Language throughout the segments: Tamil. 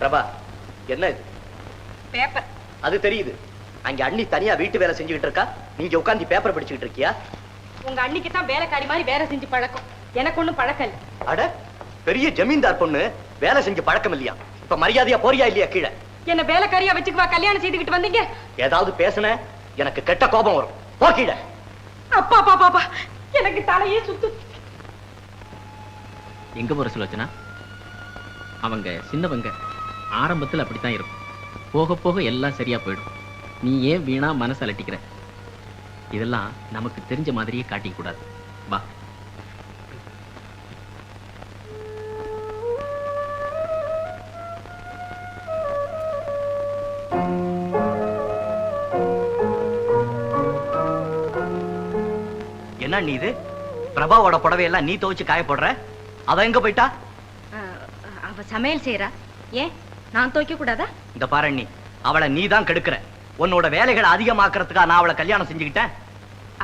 பிரபா என்ன இது? பேப்பர். அது தெரியுது. அங்க அண்ணி தனியா வீட்டு வேலை செஞ்சுக்கிட்டு இருக்கா? நீங்க உட்கார்ந்து பேப்பர் படிச்சுக்கிட்டு இருக்கியா? உங்க அன்னைக்கு தான் வேலைக்காரி மாதிரி வேலை செஞ்சு பழக்கம். எனக்கு ஒண்ணும் பழக்கம் இல்ல. அட பெரிய ஜமீன்தார் பொண்ணு வேலை செஞ்சு பழக்கம் இல்லையா? இப்ப மரியாதையா போறியா இல்லையா கீழே? என்ன வேலைக்காரியா வச்சுக்குவா கல்யாணம் செய்துக்கிட்டு வந்தீங்க? ஏதாவது பேசுன எனக்கு கெட்ட கோபம் வரும். போ கீழே. அப்பா அப்பா பாப்பா எனக்கு தலையே சுத்து. எங்க போற சுலோச்சனா? அவங்க சின்னவங்க. ஆரம்பத்தில் அப்படித்தான் இருக்கும். போக போக எல்லாம் சரியா போயிடும். நீ ஏன் வீணா மனசு அலட்டிக்கிற? இதெல்லாம் நமக்கு தெரிஞ்ச மாதிரியே காட்டிக்க கூடாது. வா. என்ன நீ இது? பிரபாவோட புடவையெல்லாம் நீ துவைச்சு காய போடுற அவ எங்க போயிட்டா? அவ சமையல் செய்யறா ஏன்? நான் துவைக்க கூடாதா இந்த பாரு அண்ணி அவளை நீ தான் கெடுக்கிற. உன்னோட வேலைகளை அதிகமாக்குறதுக்கா நான் அவளை கல்யாணம் செஞ்சுக்கிட்டேன்.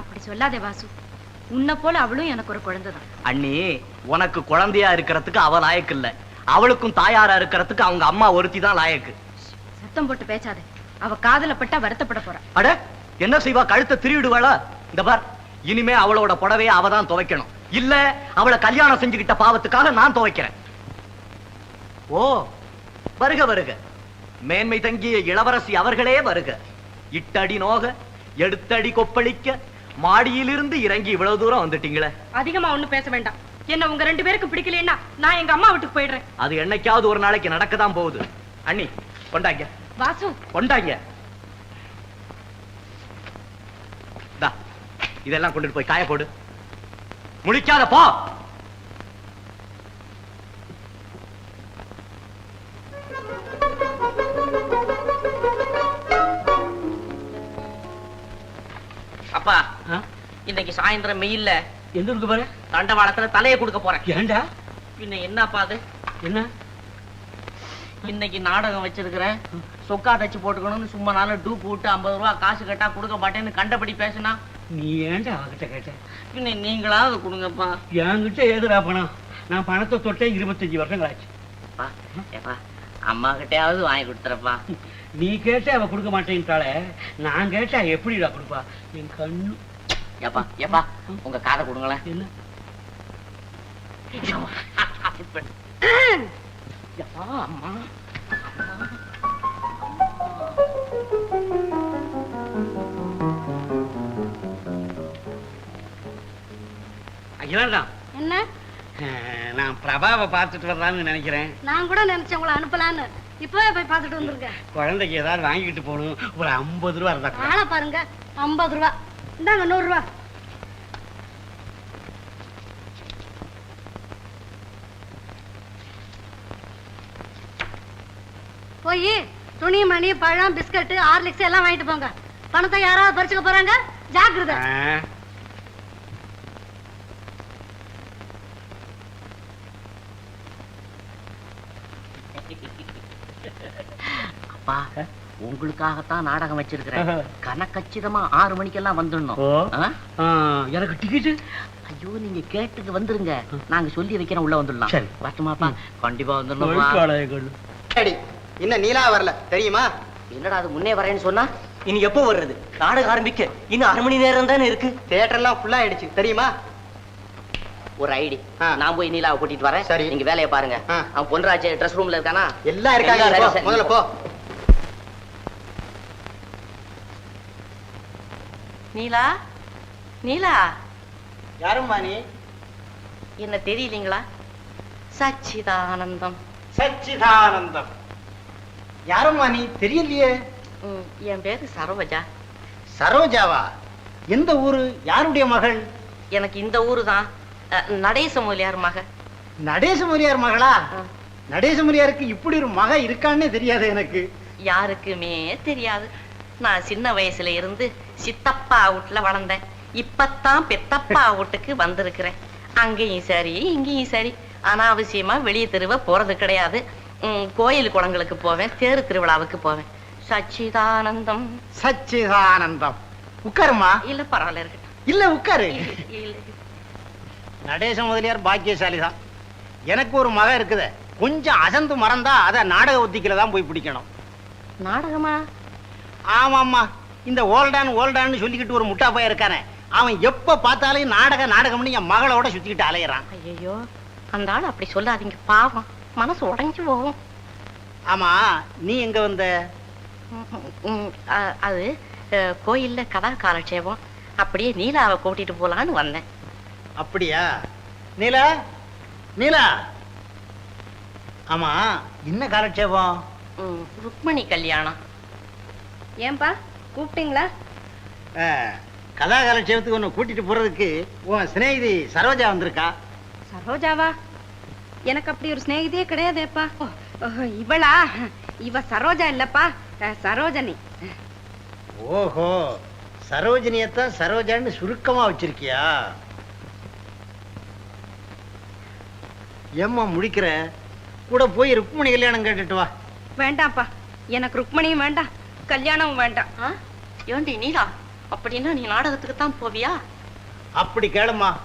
அப்படி சொல்லாதே வாசு. உன்னை போல அவளும் எனக்கு ஒரு குழந்தைதான். அண்ணி உனக்கு குழந்தையா இருக்கிறதுக்கு அவ லாயக்கு இல்ல. அவளுக்கும் தாயாரா இருக்கிறதுக்கு அவங்க அம்மா ஒருத்தி தான் லாயக்கு. சத்தம் போட்டு பேசாதே. அவ காதல பட்டா வருத்தப்பட போறா. அட என்ன செய்வா? கழுத்தை திருவிடுவாளா இந்த பார் இனிமே அவளோட புடவைய அவ தான் துவைக்கணும். இல்ல அவளை கல்யாணம் செஞ்சுக்கிட்ட பாவத்துக்காக நான் துவைக்கிறேன். ஓ வருக வருக. மேன்மை தங்கிய இளவரசி அவர்களே வருக. இட்டடி நோக எடுத்தடி கொப்பளிக்க மாடியிலிருந்து இறங்கி இவ்வளவு தூரம் வந்துட்டீங்களே? அதிகமா ஒண்ணும் பேச வேண்டாம். என்ன உங்க ரெண்டு பேருக்கு பிடிக்கலைன்னா நான் எங்க அம்மா வீட்டுக்கு போயிடுறேன். அது என்னைக்காவது ஒரு நாளைக்கு நடக்கதான் போகுது. அண்ணி கொண்டாங்க. வாசு. கொண்டாங்க. இதெல்லாம் கொண்டுட்டு போய் காய போடு. முழிக்காத போ. இன்னைக்கு சாயந்தரம் வெயில்ல. எந்த இருக்கு பாரு? தண்டவாளத்துல தலையை கொடுக்க போறேன். ஏண்டா? பின்ன என்னப்பா அது? என்ன? இன்னைக்கு நாடகம் வச்சிருக்கிறேன் சொக்கா தச்சு போட்டுக்கணும்னு சும்மா நாளும் டூ போட்டு ஐம்பது ரூபா காசு கேட்டா கொடுக்க மாட்டேன்னு கண்டபடி பேசினா? நீ ஏன்டா அவகிட்ட கேட்ட? பின்ன நீங்களாவது கொடுங்கப்பா. என்கிட்ட ஏதுடா பணம்? நான் பணத்தை தொட்டே இருபத்தஞ்சு வருஷங்கள் ஆச்சு அம்மா கிட்டயாவது வாங்கி கொடுத்துறப்பா. நீ கேட்ட அவ கொடுக்க மாட்டேன்ட்டாளே. நான் கேட்டா எப்படிடா கொடுப்பா? என் கண்ணு. ஏப்பா ஏப்பா உங்க காதை கொடுங்களேன். ஏப்பா, அம்மா. அகிலாண்டா என்ன? நான் பிரபாவை பார்த்துட்டு வரலான்னு நினைக்கிறேன். நான் கூட நினைச்சேன் உங்களை அனுப்பலான்னு. இப்பவே போய் பார்த்துட்டு வந்திருக்கேன் குழந்தைக்கு ஏதாவது வாங்கிட்டு போகணும். ஒரு ஐம்பது ரூபா இருந்தா. ஆளை பாருங்க. ஐம்பது ரூபா. இந்தாங்க நூறு ரூபா போய் துணி மணி பழம் பிஸ்கட் ஹார்லிக்ஸ் எல்லாம் வாங்கிட்டு போங்க. பணத்தை யாராவது பறிச்சுக்க போறாங்க? ஜாக்கிரதை. அப்பா உங்களுக்காகத்தான் நாடகம் வச்சிருக்கிறேன். கனக்கச்சிதமா ஆறு மணிக்கெல்லாம் வந்துடணும். எனக்கு டிக்கெட்டு ஐயோ நீங்க கேட்டுட்டு வந்துருங்க. நாங்க சொல்லி வைக்கிறோம் உள்ள வந்துடலாம். சரி. வரட்டுமாப்பா. கண்டிப்பா வந்துடணும் சரி இன்னும் நீலா வரல தெரியுமா? என்னடா அது முன்னே வரேன்னு சொன்னா? இனி எப்போ வர்றது? நாடகம் ஆரம்பிக்க. இன்னும் அரை மணி நேரம் தானே இருக்கு. தியேட்டர் எல்லாம் ஃபுல்லா ஆயிடுச்சு தெரியுமா? ஒரு ஐடி. நான் போய் நீலாவை கூட்டிட்டு வரேன். சரி. நீங்க வேலையை பாருங்க. அவன் பொன்ராஜ் ட்ரெஸ் ரூம்ல இருக்கானா? எல்லாம் இருக்காங்க முதல்ல போ. நீலா? நீலா? யாரும்மா நீ? என்ன தெரியலீங்களா? சச்சிதானந்தம். சச்சிதானந்தம். யாரும்மா நீ? தெரியலையே. என் பேரு சரோஜா. சரோஜாவா? எந்த ஊரு? யாருடைய மகள்? எனக்கு இந்த ஊரு தான் நடேச முதலியார் மக. நடேசமுரியார் மகளா? ஆ. நடேசமுரியாருக்கு இப்படி ஒரு மக இருக்கான்னே தெரியாது எனக்கு. யாருக்குமே தெரியாது. நான் சின்ன வயசுல இருந்து சித்தப்பா வீட்டுல வளர்ந்தேன். இப்பத்தான் பெத்தப்பா வீட்டுக்கு வந்திருக்கிறேன். அங்கேயும் சரி இங்கேயும் சரி. அனாவசியமா வெளியே தெருவ போறது கிடையாது. கோயில் குளங்களுக்கு போவேன் தேரு திருவிழாவுக்கு போவேன். சச்சிதானந்தம். சச்சிதானந்தம். உட்காருமா இல்ல பரவாயில்ல இருக்கட்டும். இல்ல உட்காரு. நடேச முதலியார் பாக்கியசாலி தான் எனக்கு ஒரு மக இருக்குது. கொஞ்சம் அசந்து மறந்தா அதை நாடக ஒத்திக்கில தான் போய் பிடிக்கணும். நாடகமா? ஆமாம்மா. இந்த ஓல்டான் ஓல்டான்னு சொல்லிக்கிட்டு ஒரு முட்டா பையன் இருக்கானே. அவன் எப்ப பார்த்தாலும் நாடக நாடகம்னு என் மகளோட சுத்திக்கிட்டு அலையிறான். ஐயோ அந்த ஆள் அப்படி சொல்லாதீங்க பாவம். மனசு உடைஞ்சு போகும். ஆமா நீ எங்க வந்த? அது கோயில்ல கதா காலட்சேபம். அப்படியே நீலாவை கூட்டிட்டு போலான்னு வந்தேன். அப்படியா? நீலா? நீலா? ஆமா என்ன காலட்சேபம்? ருக்மணி கல்யாணம். ஏன்பா கூப்பிட்டீங்களா? ஆ, கதா காலட்சேபத்துக்கு உன்னை கூட்டிட்டு போறதுக்கு உன் சிநேகிதி சரோஜா வந்திருக்கா. சரோஜாவா? எனக்கு அப்படி ஒரு சிநேகிதியே கிடையாதேப்பா. இவளா? இவ சரோஜா இல்லப்பா. சரோஜனி. ஓஹோ சரோஜினியத்தான் சரோஜான்னு சுருக்கமா வச்சிருக்கியா? ஏம்மா முடிக்கிற? கூட போய் ருக்மணி கல்யாணம் கேட்டுட்டு வா. வேண்டாம்ப்பா. எனக்கு ருக்மணியும் வேண்டாம். கல்யாணமும் வேண்டாம். ஆ? ஏண்டி நீலா? அப்படின்னா நீ நாடகத்துக்கு தான் போவியா? அப்படி கேளும்மா.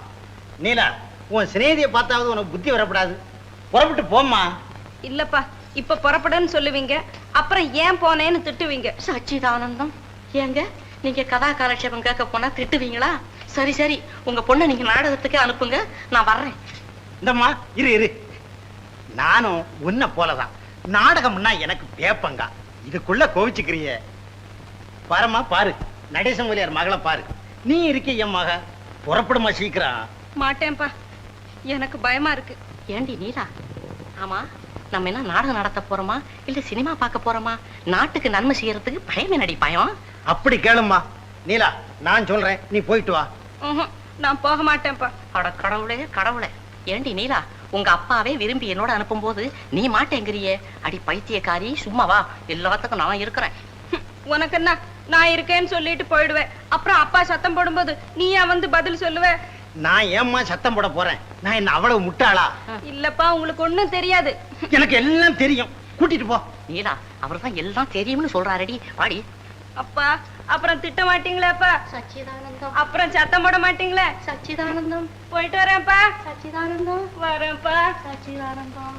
நீலா உன் சிநேகிதியை பார்த்தாவது உனக்கு புத்தி வரப்படாது. புறப்பட்டு போம்மா. இல்லப்பா இப்ப புறப்படுன்னு சொல்லுவீங்க. அப்புறம் ஏன் போனேன்னு திட்டுவீங்க. சச்சிதானந்தம். ஏங்க நீங்க கதா காலட்சேபம் கேட்க போனா திட்டுவீங்களா? சரி சரி உங்க பொண்ணை நீங்க நாடகத்துக்கு அனுப்புங்க. நான் வர்றேன். இந்தம்மா இரு இரு. நானும் உன்னை போலதான். நாடகம்னா எனக்கு பேப்பங்கா இதுக்குள்ள கோவிச்சுக்கிறிய. பாரும்மா பாரு. நடேசன் முதலியார் மகளை பாரு. நீ இருக்க என் மக. புறப்படுமா சீக்கிரம். மாட்டேன்ப்பா. எனக்கு பயமா இருக்கு. ஏண்டி நீலா? ஆமா. நம்ம என்ன நாடகம் நடத்த போறோமா? இல்ல சினிமா பார்க்க போறோமா? நாட்டுக்கு நன்மை செய்யறதுக்கு பயமே நடி பயம்? அப்படி கேளும்மா. நீலா நான் சொல்றேன். நீ போயிட்டு வா. நான் போக மாட்டேன்ப்பா. அட கடவுளே கடவுளே. ஏண்டி நீலா? உங்க அப்பாவே விரும்பி என்னோட அனுப்பும்போது நீ மாட்டேங்கிறியே? அடி பைத்தியக்காரி சும்மா வா. எல்லாத்துக்கும் நான் இருக்கிறேன். உனக்கு என்ன நான் இருக்கேன்னு சொல்லிட்டு போயிடுவேன். அப்புறம் அப்பா சத்தம் போடும்போது நீயா வந்து பதில் சொல்லுவ? நான் ஏம்மா சத்தம் போட போறேன்? நான் என்ன அவ்வளவு முட்டாளா? இல்லப்பா உங்களுக்கு ஒண்ணும் தெரியாது. எனக்கு எல்லாம் தெரியும். கூட்டிட்டு போ. நீலா அவர்தான் எல்லாம் தெரியும்னு சொல்றாரடி. வாடி. அப்பா அப்புறம் திட்ட மாட்டீங்களேப்பா சச்சிதானந்தம். அப்புறம் சத்தம் போட மாட்டீங்களே? சச்சிதானந்தம். போயிட்டு வரேன்ப்பா. சச்சிதானந்தம். வரேன்ப்பா. சச்சிதானந்தம்.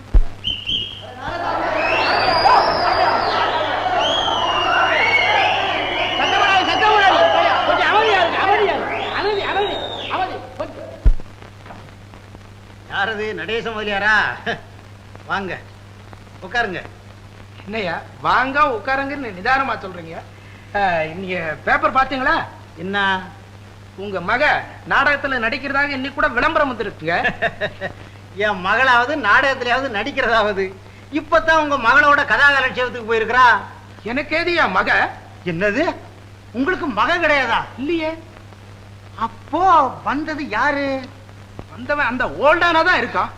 யாரது? நடேசன் முதலியாரா? வாங்க. உட்காருங்க. என்னய்யா? வாங்க உட்காருங்கன்னு நிதானமா சொல்றீங்க. நீங்க பேப்பர் பாத்தீங்களா என்ன? உங்க மக நாடகத்துல நடிக்கிறதாக இன்னைக்கு கூட விளம்பரம் வந்துருக்குங்க. என் மகளாவது நாடகத்திலாவது நடிக்கிறதாவது. இப்பதான் உங்க மகளோட கதாகலட்சியத்துக்கு போயிருக்கிறா. எனக்கு ஏதியா மக? என்னது? உங்களுக்கு மக கிடையாதா? இல்லையே. அப்போ வந்தது யாரு? வந்தவன் அந்த ஓல்டானா தான் இருக்கான்.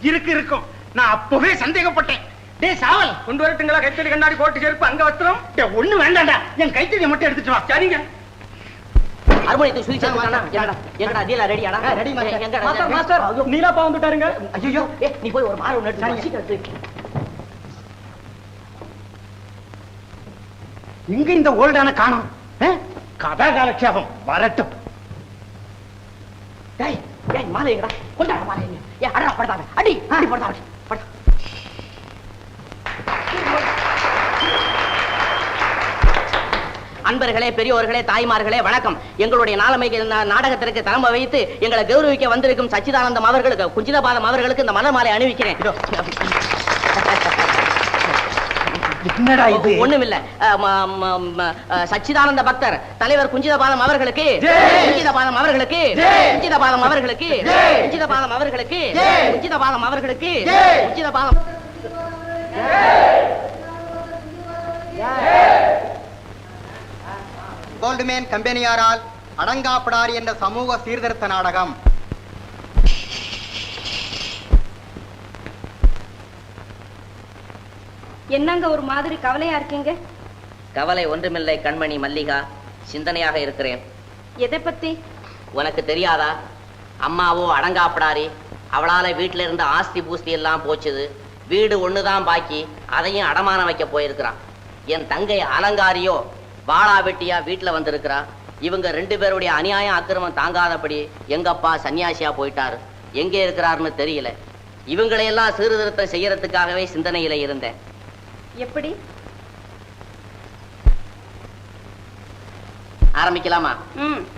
இருக்கு இருக்கும். நான் அப்பவே சந்தேகப்பட்டேன். டேய் சாவல் கொண்டு வரட்டுங்களா கைத்தறி கண்ணாடி கோட்டு செருப்பு அங்க வஸ்திரம்? டேய், ஒண்ணு வேண்டாம்டா. என் கைத்தறியை மட்டும் எடுத்துட்டு வா. சரிங்க. அருமணியத்தை சுவிச்சு எங்கடா டீலா ரெடியாடா ரெடி மாஸ்டர். மாஸ்டர் நீலாப்பா வந்துட்டாருங்க ஐயோ. ஏ நீ போய் ஒரு மாறு ஒன்று எடுத்து. இங்க இந்த ஓல்டான காணோம். ஆ? கதாகாலட்சேபம் வரட்டும். டேய் ஏய் மாலை எங்கடா? கொண்டாட மாலை ஏ அடடா படுத்தாங்க அடி அடி படுத்தாங்க அன்பர்களே பெரியோர்களே தாய்மார்களே வணக்கம். எங்களுடைய நாளமை நா- நாடகத்திற்கு தலைமை வைத்து எங்களை கௌரவிக்க வந்திருக்கும் சச்சிதானந்தம் அவர்களுக்கு குஞ்சிதபாதம் அவர்களுக்கு இந்த மலர் மாலை அணிவிக்கிறேன் ஒண்ணுமில்ல. சச்சிதானந்த பக்தர் தலைவர் குஞ்சிதபாதம் அவர்களுக்கு குஞ்சிதபாதம் அவர்களுக்கு குஞ்சிதபாதம் அவர்களுக்கு குஞ்சிதபாதம் அவர்களுக்கு குஞ்சிதபாதம் அவர்களுக்கு குஞ்சிதபாதம் கோல்டுமேன் கம்பெனியாரால் அடங்காப்படார் என்ற சமூக சீர்திருத்த நாடகம். என்னங்க ஒரு மாதிரி கவலையா இருக்கீங்க? கவலை ஒன்றுமில்லை கண்மணி மல்லிகா. சிந்தனையாக இருக்கிறேன். எதை பத்தி? உனக்கு தெரியாதா? அம்மாவோ அடங்காப்படாரி அவளால வீட்டுல இருந்த ஆஸ்தி பூஸ்தி எல்லாம் போச்சுது. வீடு ஒண்ணுதான் பாக்கி அதையும் அடமானம் வைக்க போயிருக்கிறான். என் தங்கை அலங்காரியோ வாழா வெட்டியா வீட்டில் வந்திருக்கிறா. இவங்க ரெண்டு பேருடைய அநியாயம் அக்கிரமம் தாங்காதபடி எங்கப்பா சன்னியாசியா போயிட்டாரு. எங்கே இருக்கிறாருன்னு தெரியல. இவங்களையெல்லாம் சீர்திருத்தம் செய்யறதுக்காகவே சிந்தனையில இருந்தேன். எப்படி? ஆரம்பிக்கலாமா?